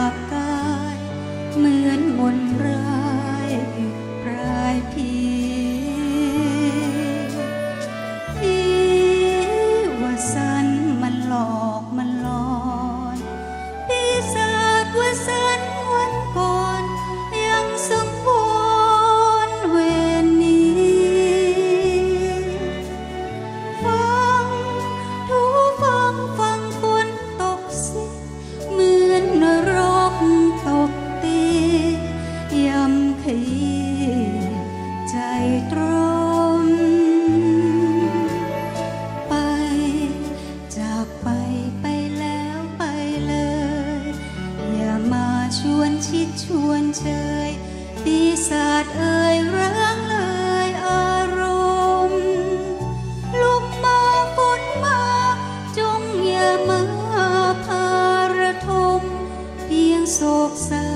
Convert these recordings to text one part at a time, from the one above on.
าบกาย เหมือนมนรา ดเอ่ยเรงเลยอารมณ์ลุกมาฝนมา จงอย่ามาพาระเพียงโศกสา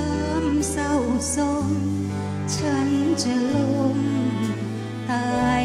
มเศร้าสม ฉันจะล้มตาย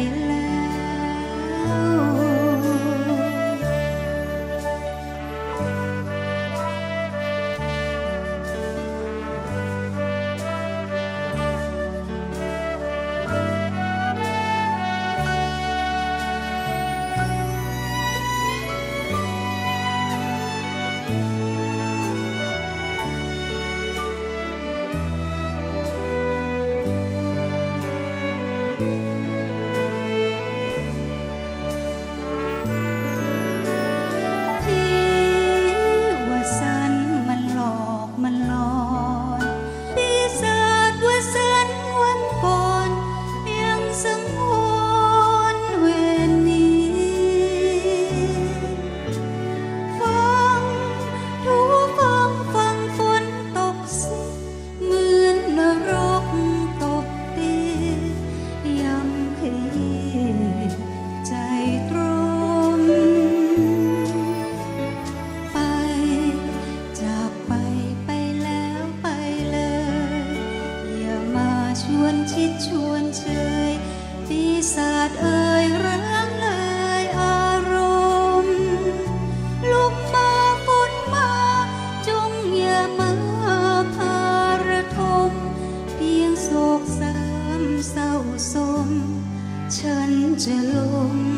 alone